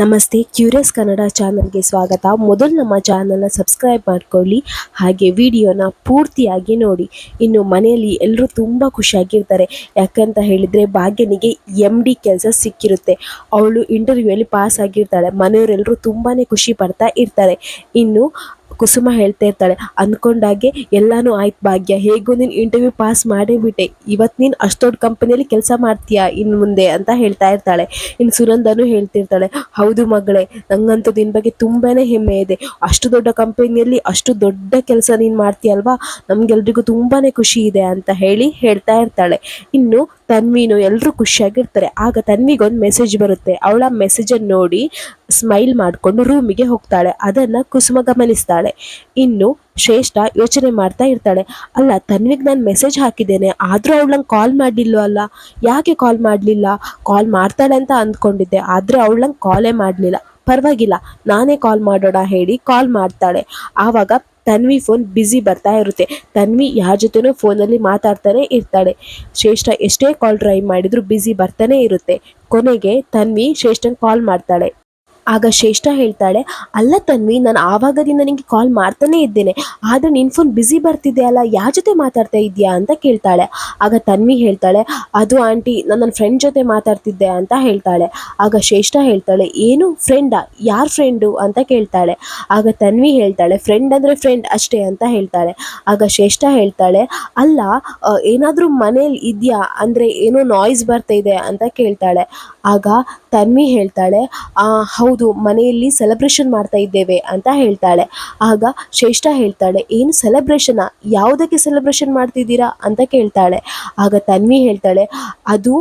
ನಮಸ್ತೆ, ಕ್ಯೂರಿಯಸ್ ಕನ್ನಡ ಚಾನಲ್ಗೆ ಸ್ವಾಗತ. ಮೊದಲು ನಮ್ಮ ಚಾನಲ್ನ ಸಬ್ಸ್ಕ್ರೈಬ್ ಮಾಡ್ಕೊಳ್ಳಿ, ಹಾಗೆ ವಿಡಿಯೋನ ಪೂರ್ತಿಯಾಗಿ ನೋಡಿ. ಇನ್ನು ಮನೆಯಲ್ಲಿ ಎಲ್ಲರೂ ತುಂಬ ಖುಷಿಯಾಗಿರ್ತಾರೆ. ಯಾಕಂತ ಹೇಳಿದರೆ ಭಾಗ್ಯನಿಗೆ ಎಂ ಡಿ ಕೆಲಸ ಸಿಕ್ಕಿರುತ್ತೆ. ಅವಳು ಇಂಟರ್ವ್ಯೂಯಲ್ಲಿ ಪಾಸ್ ಆಗಿರ್ತಾಳೆ. ಮನೆಯವರೆಲ್ಲರೂ ತುಂಬಾ ಖುಷಿ ಪಡ್ತಾ ಇರ್ತಾರೆ. ಇನ್ನು ಕುಸುಮ ಹೇಳ್ತಾ ಇರ್ತಾಳೆ ಅಂದ್ಕೊಂಡಾಗೆ ಎಲ್ಲಾನು ಆಯ್ತು ಭಾಗ್ಯ, ಹೇಗೂ ನೀನು ಇಂಟರ್ವ್ಯೂ ಪಾಸ್ ಮಾಡೇ ಬಿಟ್ಟೆ ಇವತ್ತು ನೀನು ಅಷ್ಟು ದೊಡ್ಡ ಕಂಪನಿಯಲ್ಲಿ ಕೆಲಸ ಮಾಡ್ತೀಯಾ ಇನ್ನು ಮುಂದೆ? ಅಂತ ಹೇಳ್ತಾ ಇರ್ತಾಳೆ. ಇನ್ನು ಸುನಂದನು ಹೇಳ್ತಿರ್ತಾಳೆ, ಹೌದು ಮಗಳೇ, ನಂಗಂತೂ ನಿನ್ನ ಬಗ್ಗೆ ತುಂಬಾ ಹೆಮ್ಮೆ ಇದೆ. ಅಷ್ಟು ದೊಡ್ಡ ಕಂಪನಿಯಲ್ಲಿ ಅಷ್ಟು ದೊಡ್ಡ ಕೆಲಸ ನೀನು ಮಾಡ್ತೀಯಲ್ವಾ? ನಮಗೆಲ್ರಿಗೂ ತುಂಬಾ ಖುಷಿ ಇದೆ, ಅಂತ ಹೇಳಿ ಹೇಳ್ತಾ ಇರ್ತಾಳೆ. ಇನ್ನು ತನ್ವಿನು ಎಲ್ಲರೂ ಖುಷಿಯಾಗಿರ್ತಾರೆ. ಆಗ ತನ್ವಿಗೊಂದು ಮೆಸೇಜ್ ಬರುತ್ತೆ. ಅವಳ ಮೆಸೇಜನ್ನು ನೋಡಿ ಸ್ಮೈಲ್ ಮಾಡಿಕೊಂಡು ರೂಮಿಗೆ ಹೋಗ್ತಾಳೆ. ಅದನ್ನು ಕುಸುಮ ಗಮನಿಸ್ತಾಳೆ ಇನ್ನು ಶ್ರೇಷ್ಠ ಯೋಚನೆ ಮಾಡ್ತಾ ಇರ್ತಾಳೆ. ಅಲ್ಲ, ತನ್ವಿಗೆ ನಾನು ಮೆಸೇಜ್ ಹಾಕಿದ್ದೇನೆ. ಆದರೂ ಅವಳು ನಂಗೆ ಕಾಲ್ ಮಾಡಲಿಲ್ಲ ಅಲ್ಲ? ಯಾಕೆ ಕಾಲ್ ಮಾಡಲಿಲ್ಲ? ಕಾಲ್ ಮಾಡ್ತಾಳೆ ಅಂತ ಅಂದ್ಕೊಂಡಿದ್ದೆ. ಆದರೆ ಅವಳು ನಂಗೆ ಕಾಲೇ ಮಾಡಲಿಲ್ಲ. ಪರವಾಗಿಲ್ಲ, ನಾನೇ ಕಾಲ್ ಮಾಡೋಣ ಹೇಳಿ ಕಾಲ್ ಮಾಡ್ತಾಳೆ. ಆವಾಗ ತನ್ವಿ ಫೋನ್ ಬ್ಯುಸಿ ಬರ್ತಾ ಇರುತ್ತೆ. ತನ್ವಿ ಯಾರ ಜೊತೆನೂ ಫೋನಲ್ಲಿ ಮಾತಾಡ್ತಾನೆ ಇರ್ತಾಳೆ. ಶ್ರೇಷ್ಠ ಎಷ್ಟೇ ಕಾಲ್ ಡ್ರೈವ್ ಮಾಡಿದ್ರು ಬ್ಯುಸಿ ಬರ್ತಾನೆ ಇರುತ್ತೆ. ಕೊನೆಗೆ ತನ್ವಿ ಶ್ರೇಷ್ಠನ್ ಕಾಲ್ ಮಾಡ್ತಾಳೆ. ಆಗ ಶ್ರೇಷ್ಠ ಹೇಳ್ತಾಳೆ, ಅಲ್ಲ ತನ್ವಿ, ನಾನು ಆವಾಗದಿಂದ ನಿಂಗೆ ಕಾಲ್ ಮಾಡ್ತಾನೆ ಇದ್ದೇನೆ, ಆದರೆ ನಿನ್ನ ಫೋನ್ ಬ್ಯುಸಿ ಬರ್ತಿದೆ ಅಲ್ಲ ಯಾರ ಜೊತೆ ಮಾತಾಡ್ತಾ ಇದೆಯಾ ಅಂತ ಕೇಳ್ತಾಳೆ. ಆಗ ತನ್ವಿ ಹೇಳ್ತಾಳೆ, ಅದು ಆಂಟಿ, ನಾನು ನನ್ನ ಫ್ರೆಂಡ್ ಜೊತೆ ಮಾತಾಡ್ತಿದ್ದೆ ಅಂತ ಹೇಳ್ತಾಳೆ. ಆಗ ಶ್ರೇಷ್ಠ ಹೇಳ್ತಾಳೆ, ಏನು ಫ್ರೆಂಡಾ ಯಾರ ಫ್ರೆಂಡು ಅಂತ ಕೇಳ್ತಾಳೆ. ಆಗ ತನ್ವಿ ಹೇಳ್ತಾಳೆ ಫ್ರೆಂಡ್ ಅಂದರೆ ಫ್ರೆಂಡ್ ಅಷ್ಟೇ ಅಂತ ಹೇಳ್ತಾಳೆ. ಆಗ ಶ್ರೇಷ್ಠ ಹೇಳ್ತಾಳೆ, ಅಲ್ಲ ಏನಾದರೂ ಮನೇಲಿ ಇದೆಯಾ? ಅಂದರೆ ಏನೋ ನಾಯ್ಸ್ ಬರ್ತಾ ಇದೆ ಅಂತ ಕೇಳ್ತಾಳೆ. ಆಗ ತನ್ವಿ ಹೇಳ್ತಾಳೆ, ಆ ಹೌದು, ಮನೆಯಲ್ಲಿ ಸೆಲೆಬ್ರೇಷನ್ ಮಾಡ್ತಾ ಇದ್ದೇವೆ ಅಂತ ಹೇಳ್ತಾಳೆ. ಆಗ ಶ್ರೇಷ್ಠ ಹೇಳ್ತಾಳೆ, ಏನು ಸೆಲೆಬ್ರೇಷನಾ ಯಾವುದಕ್ಕೆ ಸೆಲೆಬ್ರೇಷನ್ ಮಾಡ್ತಿದ್ದೀರಾ? ಅಂತ ಕೇಳ್ತಾಳೆ. ಆಗ ತನ್ವಿ ಹೇಳ್ತಾಳೆ, ಅದು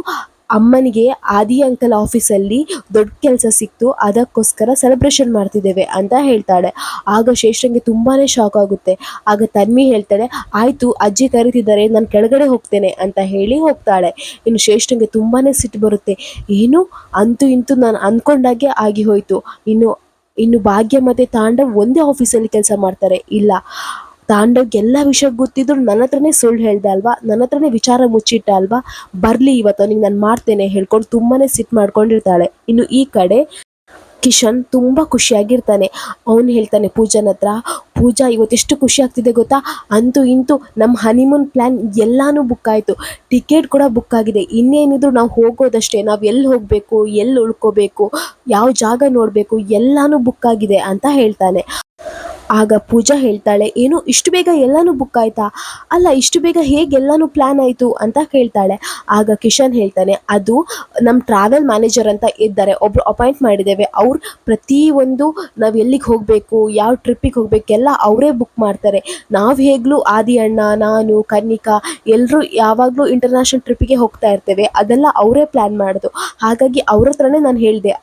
ಅಮ್ಮನಿಗೆ ಆದಿ ಅಂಕಲ್ ಆಫೀಸಲ್ಲಿ ದೊಡ್ಡ ಕೆಲಸ ಸಿಕ್ತು, ಅದಕ್ಕೋಸ್ಕರ ಸೆಲೆಬ್ರೇಷನ್ ಮಾಡ್ತಿದ್ದೇವೆ ಅಂತ ಹೇಳ್ತಾಳೆ. ಆಗ ಶ್ರೇಷ್ಠಂಗೆ ತುಂಬಾ ಶಾಕ್ ಆಗುತ್ತೆ. ಆಗ ತನ್ವಿ ಹೇಳ್ತಾಳೆ, ಆಯಿತು, ಅಜ್ಜಿ ಕರೀತಿದ್ದಾರೆ, ನಾನು ಕೆಳಗಡೆ ಹೋಗ್ತೇನೆ ಅಂತ ಹೇಳಿ ಹೋಗ್ತಾಳೆ. ಇನ್ನು ಶ್ರೇಷ್ಠಂಗೆ ತುಂಬಾ ಸಿಟ್ಟು ಬರುತ್ತೆ. ಏನು? ಅಂತೂ ಇಂತೂ ನಾನು ಅಂದ್ಕೊಂಡಾಗೆ ಆಗಿ ಹೋಯಿತು. ಇನ್ನು ಇನ್ನು ಭಾಗ್ಯ ಮತ್ತು ತಾಂಡವ್ ಒಂದೇ ಆಫೀಸಲ್ಲಿ ಕೆಲಸ ಮಾಡ್ತಾರೆ. ಇಲ್ಲ ತಾಂಡವ್ಗೆ ಎಲ್ಲ ವಿಷಯ ಗೊತ್ತಿದ್ರು ನನ್ನ ಹತ್ರನೇ ಸುಳ್ಳು ಹೇಳ್ದೆ ಅಲ್ವಾ? ನನ್ನ ಹತ್ರನೇ ವಿಚಾರ ಮುಚ್ಚಿಟ್ಟ ಅಲ್ವಾ? ಬರಲಿ ಇವತ್ತು, ಅವನಿಗೆ ನಾನು ಮಾಡ್ತೇನೆ ಹೇಳ್ಕೊಂಡು ತುಂಬಾ ಸಿಟ್ ಮಾಡ್ಕೊಂಡಿರ್ತಾಳೆ. ಇನ್ನು ಈ ಕಡೆ ಕಿಶನ್ ತುಂಬ ಖುಷಿಯಾಗಿರ್ತಾನೆ. ಅವನು ಹೇಳ್ತಾನೆ, ಪೂಜಾನ ಹತ್ರ, ಪೂಜಾ ಇವತ್ತೆಷ್ಟು ಖುಷಿ ಆಗ್ತಿದೆ ಗೊತ್ತಾ? ಅಂತೂ ಇಂತೂ ನಮ್ಮ ಹನಿಮೂನ್ ಪ್ಲ್ಯಾನ್ ಎಲ್ಲಾನು ಬುಕ್ ಆಯಿತು. ಟಿಕೆಟ್ ಕೂಡ ಬುಕ್ ಆಗಿದೆ. ಇನ್ನೇನಿದ್ರು ನಾವು ಹೋಗೋದಷ್ಟೇ. ನಾವು ಎಲ್ಲಿ ಹೋಗಬೇಕು, ಎಲ್ಲಿ ಉಳ್ಕೋಬೇಕು, ಯಾವ ಜಾಗ ನೋಡಬೇಕು ಎಲ್ಲಾನು ಬುಕ್ ಆಗಿದೆ ಅಂತ ಹೇಳ್ತಾನೆ. ಆಗ ಪೂಜಾ ಹೇಳ್ತಾಳೆ, ಏನು ಇಷ್ಟು ಬೇಗ ಎಲ್ಲಾನು ಬುಕ್ ಆಯ್ತಾ? ಅಲ್ಲ, ಇಷ್ಟು ಬೇಗ ಹೇಗೆ ಎಲ್ಲಾನು ಪ್ಲ್ಯಾನ್ ಆಯಿತು? ಅಂತ ಕೇಳ್ತಾಳೆ ಆಗ ಕಿಶನ್ ಹೇಳ್ತಾನೆ, ಅದು ನಮ್ಮ ಟ್ರಾವೆಲ್ ಮ್ಯಾನೇಜರ್ ಅಂತ ಇದ್ದಾರೆ, ಒಬ್ರು ಅಪಾಯಿಂಟ್ ಮಾಡಿದ್ದೇವೆ. ಅವ್ರು ಪ್ರತಿಯೊಂದು ನಾವು ಎಲ್ಲಿಗೆ ಹೋಗಬೇಕು, ಯಾವ ಟ್ರಿಪ್ಪಿಗೆ ಹೋಗ್ಬೇಕು ಎಲ್ಲ ಅವರೇ ಬುಕ್ ಮಾಡ್ತಾರೆ. ನಾವು ಹೇಗ್ಲೂ ಆದಿ ಅಣ್ಣ ನಾನು, ಕನ್ನಿಕಾ ಎಲ್ಲರೂ ಯಾವಾಗಲೂ ಇಂಟರ್ನ್ಯಾಷನಲ್ ಟ್ರಿಪ್ಪಿಗೆ ಹೋಗ್ತಾ ಇರ್ತೇವೆ. ಅದೆಲ್ಲ ಅವರೇ ಪ್ಲ್ಯಾನ್ ಮಾಡೋದು. ಹಾಗಾಗಿ ಅವ್ರ ಹತ್ರನೇ ನಾನು ಹೇಳಿದೆ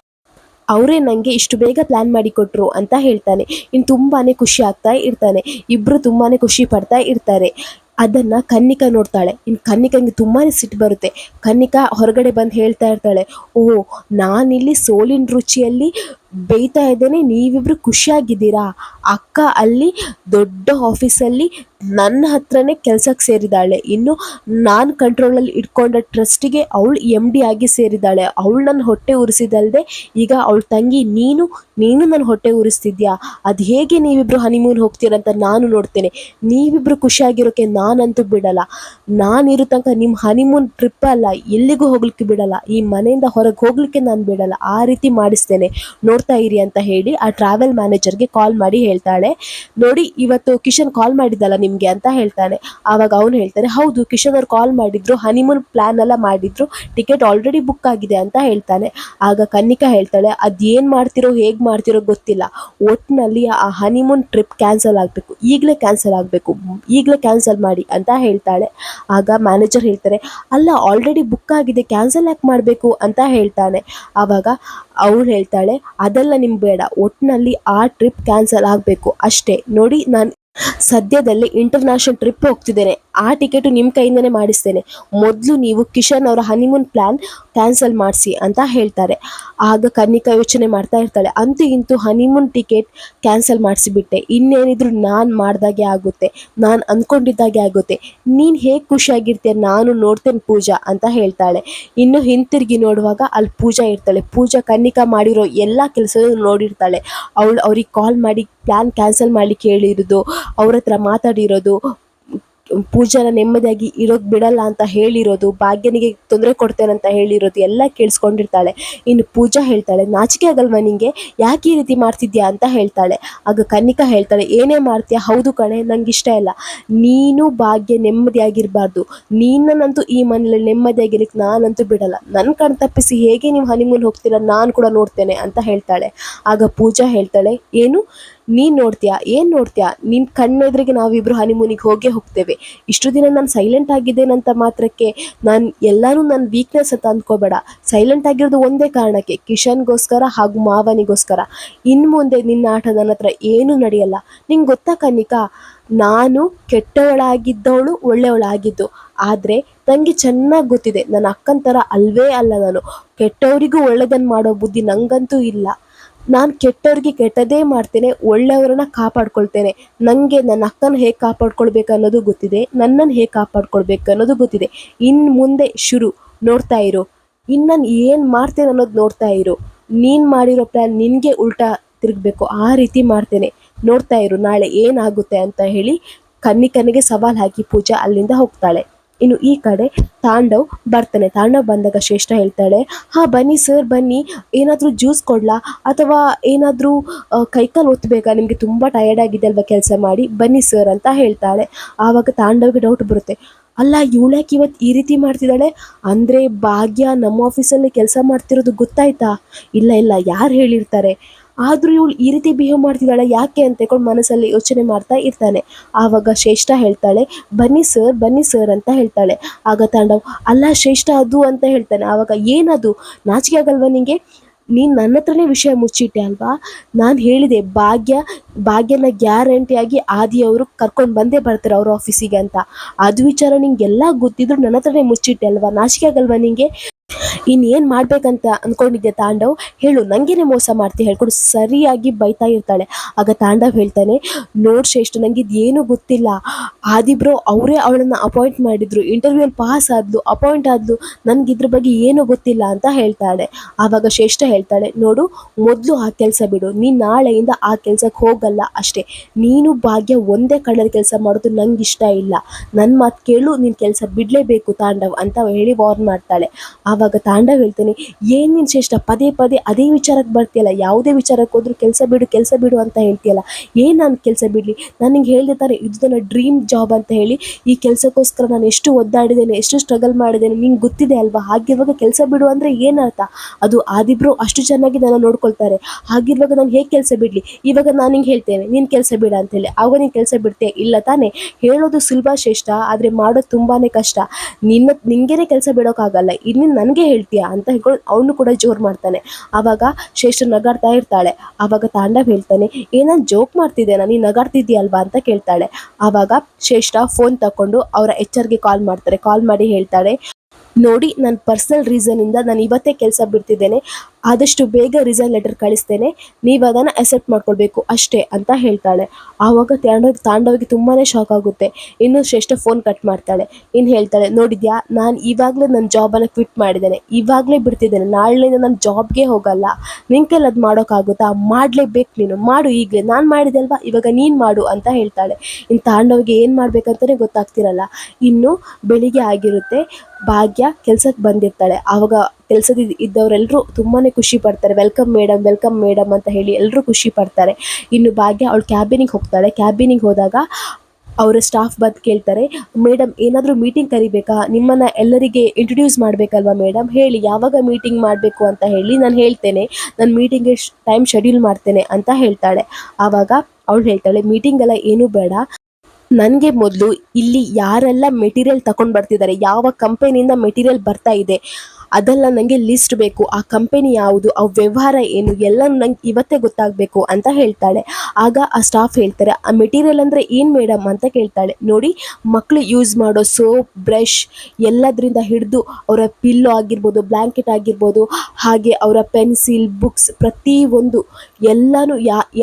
ಅವರೇ ನನಗೆ ಇಷ್ಟು ಬೇಗ ಪ್ಲ್ಯಾನ್ ಮಾಡಿಕೊಟ್ರು ಅಂತ ಹೇಳ್ತಾನೆ. ಇನ್ನು ತುಂಬಾ ಖುಷಿ ಆಗ್ತಾ ಇರ್ತಾನೆ. ಇಬ್ಬರು ತುಂಬಾ ಖುಷಿ ಪಡ್ತಾ ಇರ್ತಾರೆ. ಅದನ್ನು ಕನ್ನಿಕಾ ನೋಡ್ತಾಳೆ. ಇನ್ನು ಕನ್ನಿಕಂಗೆ ತುಂಬಾ ಸಿಟ್ಟು ಬರುತ್ತೆ. ಕನ್ನಿಕಾ ಹೊರಗಡೆ ಬಂದು ಹೇಳ್ತಾ ಇರ್ತಾಳೆ ಓ ನಾನಿಲ್ಲಿ ಸೋಲಿನ ರುಚಿಯಲ್ಲಿ ಬೇಯ್ತಾ ಇದ್ದೇನೆ, ನೀವಿಬ್ರು ಖುಷಿಯಾಗಿದ್ದೀರಾ? ಅಕ್ಕ ಅಲ್ಲಿ, ದೊಡ್ಡ ಆಫೀಸಲ್ಲಿ ನನ್ನ ಹತ್ರನೇ ಕೆಲಸಕ್ಕೆ ಸೇರಿದ್ದಾಳೆ. ಇನ್ನು ನಾನು ಕಂಟ್ರೋಲಲ್ಲಿ ಇಟ್ಕೊಂಡ ಟ್ರಸ್ಟಿಗೆ ಅವಳು ಎಂ ಡಿ ಆಗಿ ಸೇರಿದ್ದಾಳೆ. ಅವಳು ನನ್ನ ಹೊಟ್ಟೆ ಉರಿಸಿದಲ್ದೆ, ಈಗ ಅವಳ ತಂಗಿ ನೀನು ನೀನು ನನ್ನ ಹೊಟ್ಟೆ ಉರಿಸ್ತಿದ್ಯಾ? ಅದು ಹೇಗೆ ನೀವಿಬ್ರು ಹನಿಮೂನ್ ಹೋಗ್ತೀರಂತ ನಾನು ನೋಡ್ತೇನೆ. ನೀವಿಬ್ರು ಖುಷಿಯಾಗಿರೋಕೆ ನಾನಂತೂ ಬಿಡಲ್ಲ. ನಾನಿರೋ ತನಕ ನಿಮ್ಮ ಹನಿಮೂನ್ ಟ್ರಿಪ್ ಅಲ್ಲ, ಎಲ್ಲಿಗೂ ಹೋಗ್ಲಿಕ್ಕೆ ಬಿಡಲ್ಲ. ಈ ಮನೆಯಿಂದ ಹೊರಗೆ ಹೋಗ್ಲಿಕ್ಕೆ ನಾನು ಬಿಡಲ್ಲ. ಆ ರೀತಿ ಮಾಡಿಸ್ತೇನೆ. ನೋಡ್ತಾ ಇರಿ ಅಂತ ಹೇಳಿ ಆ ಟ್ರಾವೆಲ್ ಮ್ಯಾನೇಜರ್ಗೆ ಕಾಲ್ ಮಾಡಿ ಹೇಳ್ತಾಳೆ. ನೋಡಿ, ಇವತ್ತು ಕಿಶನ್ ಕಾಲ್ ಮಾಡಿದ್ದಲ್ಲ ನಿಮಗೆ ಅಂತ ಹೇಳ್ತಾನೆ ಆವಾಗ ಅವನು ಹೇಳ್ತಾನೆ, ಹೌದು, ಕಿಶನ್ ಅವ್ರು ಕಾಲ್ ಮಾಡಿದ್ರು ಹನಿಮೂನ್ ಪ್ಲಾನ್ ಎಲ್ಲ ಮಾಡಿದ್ರು ಟಿಕೆಟ್ ಆಲ್ರೆಡಿ ಬುಕ್ ಆಗಿದೆ ಅಂತ ಹೇಳ್ತಾನೆ. ಆಗ ಕನ್ನಿಕಾ ಹೇಳ್ತಾಳೆ, ಅದೇನು ಮಾಡ್ತಿರೋ, ಹೇಗ್ ಮಾಡ್ತಿರೋ ಗೊತ್ತಿಲ್ಲ. ಒಟ್ಟಿನಲ್ಲಿ ಆ ಹನಿಮೂನ್ ಟ್ರಿಪ್ ಕ್ಯಾನ್ಸಲ್ ಆಗಬೇಕು. ಈಗಲೇ ಕ್ಯಾನ್ಸಲ್ ಆಗಬೇಕು. ಈಗಲೇ ಕ್ಯಾನ್ಸಲ್ ಮಾಡಿ ಅಂತ ಹೇಳ್ತಾಳೆ. ಆಗ ಮ್ಯಾನೇಜರ್ ಹೇಳ್ತಾರೆ, ಅಲ್ಲ ಆಲ್ರೆಡಿ ಬುಕ್ ಆಗಿದೆ ಕ್ಯಾನ್ಸಲ್ ಯಾಕೆ ಮಾಡಬೇಕು? ಅಂತ ಹೇಳ್ತಾನೆ. ಆವಾಗ ಅವಳು ಹೇಳ್ತಾಳೆ ಅದೆಲ್ಲ ನಿಮ್ಗೆ ಬೇಡ. ಒಟ್ಟಿನಲ್ಲಿ ಆ ಟ್ರಿಪ್ ಕ್ಯಾನ್ಸಲ್ ಆಗಬೇಕು. ಅಷ್ಟೇ. ನೋಡಿ ನಾನು ಸದ್ಯದಲ್ಲೇ ಇಂಟರ್ನ್ಯಾಷನಲ್ ಟ್ರಿಪ್ ಹೋಗ್ತಿದ್ದೇನೆ. ಆ ಟಿಕೆಟು ನಿಮ್ಮ ಕೈಯಿಂದನೇ ಮಾಡಿಸ್ತೇನೆ. ಮೊದಲು ನೀವು ಕಿಶನ್ ಅವರ ಹನಿಮೂನ್ ಪ್ಲ್ಯಾನ್ ಕ್ಯಾನ್ಸಲ್ ಮಾಡಿಸಿ ಅಂತ ಹೇಳ್ತಾರೆ. ಆಗ ಕನ್ನಿಕಾ ಯೋಚನೆ ಮಾಡ್ತಾ ಇರ್ತಾಳೆ. ಅಂತೂ ಇಂತೂ ಹನಿಮೂನ್ ಟಿಕೆಟ್ ಕ್ಯಾನ್ಸಲ್ ಮಾಡಿಸಿಬಿಟ್ಟೆ. ಇನ್ನೇನಿದ್ರು ನಾನು ಮಾಡ್ದಾಗೆ ಆಗುತ್ತೆ. ನಾನು ಅಂದ್ಕೊಂಡಿದ್ದಾಗೆ ಆಗುತ್ತೆ. ನೀನು ಹೇಗೆ ಖುಷಿಯಾಗಿರ್ತೀಯ? ನಾನು ನೋಡ್ತೇನೆ ಪೂಜಾ ಅಂತ ಹೇಳ್ತಾಳೆ. ಇನ್ನು ಹಿಂತಿರುಗಿ ನೋಡುವಾಗ ಅಲ್ಲಿ ಪೂಜಾ ಇರ್ತಾಳೆ. ಪೂಜಾ ಕನ್ನಿಕಾ ಮಾಡಿರೋ ಎಲ್ಲ ಕೆಲಸ ನೋಡಿರ್ತಾಳೆ. ಅವಳು ಅವ್ರಿಗೆ ಕಾಲ್ ಮಾಡಿ ಪ್ಲ್ಯಾನ್ ಕ್ಯಾನ್ಸಲ್ ಮಾಡಲಿಕ್ಕೆ ಹೇಳಿರೋದು. ಅವ್ರ ಹತ್ರ ಮಾತಾಡಿರೋದು, ಪೂಜಾನ ನೆಮ್ಮದಿಯಾಗಿ ಇರೋದು ಬಿಡಲ್ಲ ಅಂತ ಹೇಳಿರೋದು, ಭಾಗ್ಯನಿಗೆ ತೊಂದರೆ ಕೊಡ್ತೇನೆ ಅಂತ ಹೇಳಿರೋದು ಎಲ್ಲ ಕೇಳಿಸ್ಕೊಂಡಿರ್ತಾಳೆ. ಇನ್ನು ಪೂಜಾ ಹೇಳ್ತಾಳೆ, ನಾಚಿಕೆ ಆಗಲ್ವಾ ನಿಂಗೆ? ಯಾಕೆ ಈ ರೀತಿ ಮಾಡ್ತಿದ್ಯಾ ಅಂತ ಹೇಳ್ತಾಳೆ. ಆಗ ಕನ್ನಿಕಾ ಹೇಳ್ತಾಳೆ, ಏನೇ ಮಾಡ್ತೀಯಾ? ಹೌದು ಕಣೆ ನಂಗೆ ಇಷ್ಟ ಇಲ್ಲ. ನೀನು ಭಾಗ್ಯ ನೆಮ್ಮದಿಯಾಗಿರಬಾರ್ದು. ನೀನನ್ನಂತೂ ಈ ಮನೇಲಿ ನೆಮ್ಮದಿಯಾಗಿರ್ಲಿಕ್ಕೆ ನಾನಂತೂ ಬಿಡಲ್ಲ. ನನ್ನ ಕಣ್ ತಪ್ಪಿಸಿ ಹೇಗೆ ನೀವು ಹನಿಮೂನ್ ಹೋಗ್ತೀರಾ? ನಾನು ಕೂಡ ನೋಡ್ತೇನೆ ಅಂತ ಹೇಳ್ತಾಳೆ. ಆಗ ಪೂಜಾ ಹೇಳ್ತಾಳೆ, ಏನು? ನೀನು ನೋಡ್ತೀಯಾ, ಏನು ನೋಡ್ತೀಯಾ? ನಿನ್ನ ಕಣ್ಣೆದುರಿಗೆ ನಾವಿಬ್ರು ಹನಿಮೂನಿಗೆ ಹೋಗೇ ಹೋಗ್ತೇವೆ. ಇಷ್ಟು ದಿನ ನಾನು ಸೈಲೆಂಟ್ ಆಗಿದ್ದೇನಂತ ಮಾತ್ರಕ್ಕೆ ನಾನು ಎಲ್ಲಾನು ನನ್ನ ವೀಕ್ನೆಸ್ ಅಂತ ಅಂದ್ಕೋಬೇಡ ಸೈಲೆಂಟ್ ಆಗಿರೋದು ಒಂದೇ ಕಾರಣಕ್ಕೆ, ಕಿಶನ್ಗೋಸ್ಕರ ಹಾಗೂ ಮಾವನಿಗೋಸ್ಕರ. ಇನ್ನು ಮುಂದೆ ನಿನ್ನ ಆಟ ನನ್ನ ಹತ್ರ ಏನೂ ನಡೆಯಲ್ಲ. ನಿಂಗೆ ಗೊತ್ತಾ ಕನ್ನಿಕಾ? ನಾನು ಕೆಟ್ಟವಳಾಗಿದ್ದವಳು, ಒಳ್ಳೆಯವಳಾಗಿದ್ದು. ಆದರೆ ನನಗೆ ಚೆನ್ನಾಗಿ ಗೊತ್ತಿದೆ, ನನ್ನ ಅಕ್ಕನ ಥರ ಅಲ್ವೇ ಅಲ್ಲ ನಾನು. ಕೆಟ್ಟವರಿಗೂ ಒಳ್ಳೆದನ್ನು ಮಾಡೋ ಬುದ್ಧಿ ನನಗಂತೂ ಇಲ್ಲ. ನಾನು ಕೆಟ್ಟವ್ರಿಗೆ ಕೆಟ್ಟದೇ ಮಾಡ್ತೇನೆ, ಒಳ್ಳೆಯವ್ರನ್ನ ಕಾಪಾಡ್ಕೊಳ್ತೇನೆ. ನನಗೆ ನನ್ನ ಅಕ್ಕನ ಹೇಗೆ ಕಾಪಾಡ್ಕೊಳ್ಬೇಕು ಅನ್ನೋದು ಗೊತ್ತಿದೆ ನನ್ನನ್ನು ಹೇಗೆ ಕಾಪಾಡ್ಕೊಳ್ಬೇಕು ಅನ್ನೋದು ಗೊತ್ತಿದೆ. ಇನ್ನು ಮುಂದೆ ಶುರು, ನೋಡ್ತಾ ಇರು. ಇನ್ನು ನಾನು ಏನು ಮಾಡ್ತೇನೆ ಅನ್ನೋದು ನೋಡ್ತಾ ಇರು. ನೀನು ಮಾಡಿರೋ ಪ್ಲ್ಯಾನ್ ನಿನಗೆ ಉಲ್ಟಾ ತಿರುಗಬೇಕು, ಆ ರೀತಿ ಮಾಡ್ತೇನೆ. ನೋಡ್ತಾ ಇರು, ನಾಳೆ ಏನಾಗುತ್ತೆ ಅಂತ ಹೇಳಿ ಕನ್ನಿಕನಿಗೆ ಸವಾಲು ಹಾಕಿ ಪೂಜಾ ಅಲ್ಲಿಂದ ಹೋಗ್ತಾಳೆ. ಇನ್ನು ಈ ಕಡೆ ತಾಂಡವ್ ಬರ್ತಾನೆ. ತಾಂಡವ್ ಬಂದಾಗ ಶ್ರೇಷ್ಠ ಹೇಳ್ತಾಳೆ, ಹಾ, ಬನ್ನಿ ಸರ್ ಬನ್ನಿ. ಏನಾದರೂ ಜ್ಯೂಸ್ ಕೊಡ್ಲಾ? ಅಥವಾ ಏನಾದರೂ ಕೈಕಾಲು ಒತ್ತಬೇಕಾ ನಿಮಗೆ ತುಂಬ ಟಯರ್ಡ್ ಆಗಿದೆ ಅಲ್ವಾ ಕೆಲಸ ಮಾಡಿ? ಬನ್ನಿ ಸರ್ ಅಂತ ಹೇಳ್ತಾಳೆ. ಆವಾಗ ತಾಂಡವ್ಗೆ ಡೌಟ್ ಬರುತ್ತೆ. ಅಲ್ಲ ಇವಳ್ಯಾಕೆ ಇವತ್ತು ಈ ರೀತಿ ಮಾಡ್ತಿದ್ದಾಳೆ? ಅಂದರೆ ಭಾಗ್ಯ ನಮ್ಮ ಆಫೀಸಲ್ಲಿ ಕೆಲಸ ಮಾಡ್ತಿರೋದು ಗೊತ್ತಾಯ್ತಾ? ಇಲ್ಲ ಇಲ್ಲ, ಯಾರು ಹೇಳಿರ್ತಾರೆ? ಆದರೂ ಇವಳು ಈ ರೀತಿ ಬಿಹೇವ್ ಮಾಡ್ತಿದ್ದಾಳೆ, ಯಾಕೆ ಅಂತ ಹೇಳ್ಕೊಂಡು ಮನಸ್ಸಲ್ಲಿ ಯೋಚನೆ ಮಾಡ್ತಾ ಇರ್ತಾನೆ. ಆವಾಗ ಶ್ರೇಷ್ಠ ಹೇಳ್ತಾಳೆ, ಬನ್ನಿ ಸರ್ ಬನ್ನಿ ಸರ್ ಅಂತ ಹೇಳ್ತಾಳೆ. ಆಗ ತಾಂಡವ್, ಅಲ್ಲ ಶ್ರೇಷ್ಠ ಅದು ಅಂತ ಹೇಳ್ತಾನೆ. ಆವಾಗ, ಏನದು? ನಾಚಿಕೆ ಆಗಲ್ವಾ ನಿಂಗೆ? ನೀನು ನನ್ನ ಹತ್ರನೇ ವಿಷಯ ಮುಚ್ಚಿಟ್ಟೆ ಅಲ್ವಾ? ನಾನು ಹೇಳಿದೆ, ಭಾಗ್ಯ, ಭಾಗ್ಯನ ಗ್ಯಾರಂಟಿಯಾಗಿ ಆದಿಯವರು ಕರ್ಕೊಂಡು ಬಂದೇ ಬರ್ತಾರೆ ಅವ್ರ ಆಫೀಸಿಗೆ ಅಂತ. ಅದು ವಿಚಾರ ನಿಂಗೆಲ್ಲ ಗೊತ್ತಿದ್ರು ನನ್ನ ಹತ್ರನೇ ಮುಚ್ಚಿಟ್ಟೆ ಅಲ್ವಾ? ನಾಚಿಕೆ ಆಗಲ್ವಾ ನಿಂಗೆ? ಇನ್ನೇನು ಮಾಡ್ಬೇಕಂತ ಅಂದ್ಕೊಂಡಿದ್ದೆ ತಾಂಡವ್, ಹೇಳು ನನಗೇನೆ ಮೋಸ ಮಾಡ್ತಿ, ಹೇಳ್ಕೊಂಡು, ಸರಿಯಾಗಿ ಬೈತಾ ಇರ್ತಾಳೆ. ಆಗ ತಾಂಡವ್ ಹೇಳ್ತಾನೆ, ನೋಡ್ ಶ್ರೇಷ್ಠ ನನಗೆ ಇದೇನು ಗೊತ್ತಿಲ್ಲ. ಆದಿಬ್ರೋ ಅವರೇ ಅವಳನ್ನು ಅಪಾಯಿಂಟ್ ಮಾಡಿದ್ರು. ಇಂಟರ್ವ್ಯೂಲ್ಲಿ ಪಾಸ್ ಆದ್ಲು ಅಪಾಯಿಂಟ್ ಆದ್ಲು ನನಗೆ ಬಗ್ಗೆ ಏನೂ ಗೊತ್ತಿಲ್ಲ ಅಂತ ಹೇಳ್ತಾಳೆ. ಆವಾಗ ಶ್ರೇಷ್ಠ ಹೇಳ್ತಾಳೆ, ನೋಡು, ಮೊದಲು ಆ ಕೆಲಸ ಬಿಡು. ನೀನು ನಾಳೆಯಿಂದ ಆ ಕೆಲಸಕ್ಕೆ ಹೋಗಲ್ಲ ಅಷ್ಟೇ. ನೀನು ಭಾಗ್ಯ ಒಂದೇ ಕಣ್ಣಲ್ಲಿ ಕೆಲಸ ಮಾಡೋದು ನಂಗೆ ಇಷ್ಟ ಇಲ್ಲ. ನನ್ನ ಮಾತು ಕೇಳು, ನೀನು ಕೆಲಸ ಬಿಡಲೇಬೇಕು ತಾಂಡವ್ ಅಂತ ಹೇಳಿ ವಾರ್ನ್ ಮಾಡ್ತಾಳೆ. ಆವಾಗ ತಾಂಡವ್ ಹೇಳ್ತಾನೆ, ಏನು ನೀನು ಶ್ರೇಷ್ಠ? ಪದೇ ಪದೇ ಅದೇ ವಿಚಾರಕ್ಕೆ ಬರ್ತೀಯಲ್ಲ, ಯಾವುದೇ ವಿಚಾರಕ್ಕೆ ಹೋದ್ರೂ ಕೆಲಸ ಬಿಡು ಕೆಲಸ ಬಿಡು ಅಂತ ಹೇಳ್ತೀಯಲ್ಲ, ಏನು ನಾನು ಕೆಲಸ ಬಿಡಲಿ? ನಾನು ನಿಂಗೆ ಇದು ನನ್ನ ಡ್ರೀಮ್ ಜಾಬ್ ಅಂತ ಹೇಳಿ, ಈ ಕೆಲಸಕ್ಕೋಸ್ಕರ ನಾನು ಎಷ್ಟು ಒದ್ದಾಡಿದ್ದೇನೆ, ಎಷ್ಟು ಸ್ಟ್ರಗಲ್ ಮಾಡಿದ್ದೇನೆ, ನಿಂಗೆ ಗೊತ್ತಿದೆ ಅಲ್ವಾ? ಹಾಗಿರುವಾಗ ಕೆಲಸ ಬಿಡು ಅಂದರೆ ಏನರ್ಥ ಅದು ಆದಿಬ್ರು ಅಷ್ಟು ಚೆನ್ನಾಗಿ ನನ್ನ ನೋಡ್ಕೊಳ್ತಾರೆ. ಹಾಗಿರುವಾಗ ನಾನು ಹೇಗೆ ಕೆಲಸ ಬಿಡಲಿ? ಇವಾಗ ನಾನು ನಿಂಗೆ ಹೇಳ್ತೇನೆ, ನೀನು ಕೆಲಸ ಬಿಡ ಅಂತೇಳಿ ಆವಾಗ ನೀನು ಕೆಲಸ ಬಿಡ್ತೆ ಇಲ್ಲ ತಾನೇ. ಹೇಳೋದು ಸುಲಭ ಶ್ರೇಷ್ಠ, ಆದರೆ ಮಾಡೋದು ತುಂಬಾ ಕಷ್ಟ. ನಿನ್ನ, ನಿಂಗೇನೆ ಕೆಲಸ ಬಿಡೋಕ್ಕಾಗಲ್ಲ ಇನ್ನು ನನಗೆ ಹೇಳ್ತೀಯಾ ಅಂತ ಹೇಳ್ಕೊಂಡು ಅವನು ಕೂಡ ಜೋರು ಮಾಡ್ತಾನೆ. ಆವಾಗ ಶ್ರೇಷ್ಠ ನಗಾಡ್ತಾ ಇರ್ತಾಳೆ. ಆವಾಗ ತಾಂಡವ್ ಹೇಳ್ತಾನೆ, ಏನೋ ಜೋಕ್ ಮಾಡ್ತಿದ್ದೇನಾ ನೀನು ನಗಾಡ್ತಿದ್ದೀಯಲ್ವಾ ಅಂತ ಕೇಳ್ತಾಳೆ. ಆವಾಗ ಶ್ರೇಷ್ಠ ಫೋನ್ ತಗೊಂಡು ಅವರ ಎಚ್ ಆರ್ಗೆ ಕಾಲ್ ಮಾಡ್ತಾರೆ. ಕಾಲ್ ಮಾಡಿ ಹೇಳ್ತಾಳೆ, ನೋಡಿ ನನ್ನ ಪರ್ಸನಲ್ ರೀಸನಿಂದ ನಾನು ಇವತ್ತೇ ಕೆಲಸ ಬಿಡ್ತಿದ್ದೇನೆ. ಆದಷ್ಟು ಬೇಗ ರಿಸೈನ್ ಲೆಟರ್ ಕಳಿಸ್ತೇನೆ. ನೀವು ಅದನ್ನು ಅಕ್ಸೆಪ್ಟ್ ಮಾಡ್ಕೊಳ್ಬೇಕು ಅಷ್ಟೇ ಅಂತ ಹೇಳ್ತಾಳೆ. ಆವಾಗ ತಾಂಡವ್ ತಾಂಡವಿಗೆ ತುಂಬಾ ಶಾಕ್ ಆಗುತ್ತೆ. ಇನ್ನು ಶ್ರೇಷ್ಠ ಫೋನ್ ಕಟ್ ಮಾಡ್ತಾಳೆ. ಇನ್ನು ಹೇಳ್ತಾಳೆ, ನೋಡಿದ್ಯಾ, ನಾನು ಇವಾಗಲೇ ನನ್ನ ಜಾಬನ್ನು ಕ್ವಿಟ್ ಮಾಡಿದ್ದೇನೆ. ಇವಾಗಲೇ ಬಿಡ್ತಿದ್ದೇನೆ. ನಾಳೆಯಿಂದ ನಾನು ಜಾಬ್ಗೆ ಹೋಗಲ್ಲ. ಕೈಲಿ ಅದು ಮಾಡೋಕ್ಕಾಗುತ್ತಾ? ಮಾಡಲೇಬೇಕು ನೀನು. ಮಾಡು ಈಗಲೇ. ನಾನು ಮಾಡಿದೆ ಅಲ್ವಾ? ಇವಾಗ ನೀನು ಮಾಡು ಅಂತ ಹೇಳ್ತಾಳೆ. ಇನ್ನು ತಾಂಡವಿಗೆ ಏನು ಮಾಡಬೇಕಂತಲೇ ಗೊತ್ತಾಗ್ತಿರಲ್ಲ. ಇನ್ನು ಬೆಳಿಗ್ಗೆ ಆಗಿರುತ್ತೆ. ಭಾಗ್ಯ ಕೆಲಸಕ್ಕೆ ಬಂದಿರ್ತಾಳೆ. ಆವಾಗ ಕೆಲಸದ ಇದ್ದವರೆಲ್ಲರೂ ತುಂಬಾ ಖುಷಿ ಪಡ್ತಾರೆ. ವೆಲ್ಕಮ್ ಮೇಡಮ್ ವೆಲ್ಕಮ್ ಮೇಡಮ್ ಅಂತ ಹೇಳಿ ಎಲ್ಲರೂ ಖುಷಿ ಪಡ್ತಾರೆ. ಇನ್ನು ಭಾಗ್ಯ ಅವಳು ಕ್ಯಾಬಿನಿಗೆ ಹೋಗ್ತಾಳೆ. ಕ್ಯಾಬಿನಿಗೆ ಹೋದಾಗ ಅವರ ಸ್ಟಾಫ್ ಬಂದು ಕೇಳ್ತಾರೆ ಮೇಡಮ್ ಏನಾದರೂ ಮೀಟಿಂಗ್ ಕರಿಬೇಕಾ? ನಿಮ್ಮನ್ನು ಎಲ್ಲರಿಗೆ ಇಂಟ್ರೊಡ್ಯೂಸ್ ಮಾಡಬೇಕಲ್ವಾ ಮೇಡಮ್ ಹೇಳಿ, ಯಾವಾಗ ಮೀಟಿಂಗ್ ಮಾಡಬೇಕು ಅಂತ ಹೇಳಿ ನಾನು ಹೇಳ್ತೇನೆ. ನಾನು ಮೀಟಿಂಗ್ಗೆ ಟೈಮ್ ಶೆಡ್ಯೂಲ್ ಮಾಡ್ತೇನೆ ಅಂತ ಹೇಳ್ತಾಳೆ. ಆವಾಗ ಅವಳು ಹೇಳ್ತಾಳೆ ಮೀಟಿಂಗ್ ಎಲ್ಲ ಏನೂ ಬೇಡ. ನನಗೆ ಮೊದಲು ಇಲ್ಲಿ ಯಾರೆಲ್ಲ ಮೆಟೀರಿಯಲ್ ತಗೊಂಡು ಬರ್ತಿದ್ದಾರೆ, ಯಾವ ಕಂಪನಿಯಿಂದ ಮೆಟೀರಿಯಲ್ ಬರ್ತಾ ಇದೆ ಅದೆಲ್ಲ ನನಗೆ ಲಿಸ್ಟ್ ಬೇಕು. ಆ ಕಂಪನಿ ಯಾವುದು, ಆ ವ್ಯವಹಾರ ಏನು ಎಲ್ಲ ನಂಗೆ ಇವತ್ತೇ ಗೊತ್ತಾಗಬೇಕು ಅಂತ ಹೇಳ್ತಾಳೆ. ಆಗ ಆ ಸ್ಟಾಫ್ ಹೇಳ್ತಾರೆ, ಆ ಮೆಟೀರಿಯಲ್ ಅಂದರೆ ಏನು ಮೇಡಮ್ ಅಂತ ಕೇಳ್ತಾಳೆ. ನೋಡಿ ಮಕ್ಕಳು ಯೂಸ್ ಮಾಡೋ ಸೋಪ್ ಬ್ರಷ್ ಎಲ್ಲದರಿಂದ ಹಿಡಿದು ಅವರ ಪಿಲ್ಲೋ ಆಗಿರ್ಬೋದು ಬ್ಲ್ಯಾಂಕೆಟ್ ಆಗಿರ್ಬೋದು, ಹಾಗೆ ಅವರ ಪೆನ್ಸಿಲ್ ಬುಕ್ಸ್ ಪ್ರತಿಯೊಂದು ಎಲ್ಲನೂ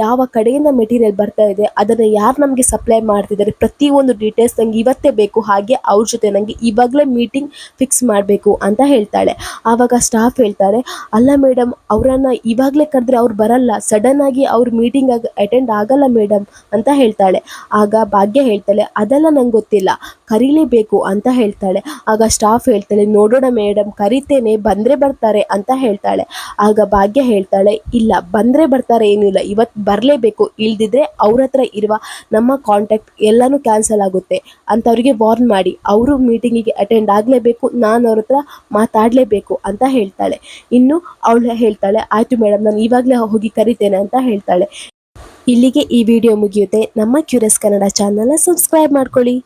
ಯಾವ ಕಡೆಯಿಂದ ಮೆಟೀರಿಯಲ್ ಬರ್ತಾ ಇದೆ, ಅದನ್ನು ಯಾರು ನಮಗೆ ಸಪ್ಲೈ ಮಾಡ್ತಿದ್ದಾರೆ ಪ್ರತಿಯೊಂದು ಡೀಟೇಲ್ಸ್ ನಂಗೆ ಇವತ್ತೇ ಬೇಕು. ಹಾಗೆ ಅವ್ರ ಜೊತೆ ನನಗೆ ಇವಾಗಲೇ ಮೀಟಿಂಗ್ ಫಿಕ್ಸ್ ಮಾಡಬೇಕು ಅಂತ ಹೇಳ್ತಾಳೆ. ಆವಾಗ ಸ್ಟಾಫ್ ಹೇಳ್ತಾರೆ, ಅಲ್ಲ ಮೇಡಮ್ ಅವರನ್ನ ಇವಾಗಲೇ ಕರೆದ್ರೆ ಅವ್ರು ಬರಲ್ಲ ಸಡನ್ ಆಗಿ ಅವ್ರ ಮೀಟಿಂಗ್ ಆಗಿ ಅಟೆಂಡ್ ಆಗಲ್ಲ ಮೇಡಮ್ ಅಂತ ಹೇಳ್ತಾಳೆ. ಆಗ ಭಾಗ್ಯ ಹೇಳ್ತಾಳೆ, ಅದೆಲ್ಲ ನಂಗೆ ಗೊತ್ತಿಲ್ಲ, ಕರೀಲೇಬೇಕು, ಅಂತ ಹೇಳ್ತಾಳೆ. ಆಗ ಸ್ಟಾಫ್ ಹೇಳ್ತಾಳೆ, ನೋಡೋಣ ಮೇಡಮ್ ಕರಿತೇನೆ, ಬಂದರೆ ಬರ್ತಾರೆ, ಅಂತ ಹೇಳ್ತಾಳೆ. ಆಗ ಭಾಗ್ಯ ಹೇಳ್ತಾಳೆ, ಇಲ್ಲ, ಬಂದರೆ ಬರ್ತಾರೆ ಏನೂ ಇಲ್ಲ ಇವತ್ತು ಬರಲೇಬೇಕು, ಇಲ್ದಿದ್ರೆ ಅವ್ರ ಹತ್ರ ಇರುವ ನಮ್ಮ ಕಾಂಟ್ಯಾಕ್ಟ್ ಎಲ್ಲನೂ ಕ್ಯಾನ್ಸಲ್ ಆಗುತ್ತೆ, ಅಂತ ಅವರಿಗೆ ವಾರ್ನ್ ಮಾಡಿ. ಅವರು ಮೀಟಿಂಗಿಗೆ ಅಟೆಂಡ್ ಆಗಲೇಬೇಕು, ನಾನು ಅವ್ರ ಹತ್ರ ಮಾತಾಡಲೇಬೇಕು. ಅಂತ ಹೇಳ್ತಾಳೆ. ಇನ್ನು ಅವಳು ಹೇಳ್ತಾಳೆ, ಆಯಿತು ಮೇಡಮ್, ನಾನು ಇವಾಗಲೇ ಹೋಗಿ ಕರಿತೇನೆ ಅಂತ ಹೇಳ್ತಾಳೆ. ಇಲ್ಲಿಗೆ ಈ ವಿಡಿಯೋ ಮುಗಿಯುತ್ತೆ. ನಮ್ಮ ಕ್ಯೂರಿಯಸ್ ಕನ್ನಡ ಚಾನಲ್ನ ಸಬ್ಸ್ಕ್ರೈಬ್ ಮಾಡ್ಕೊಳ್ಳಿ.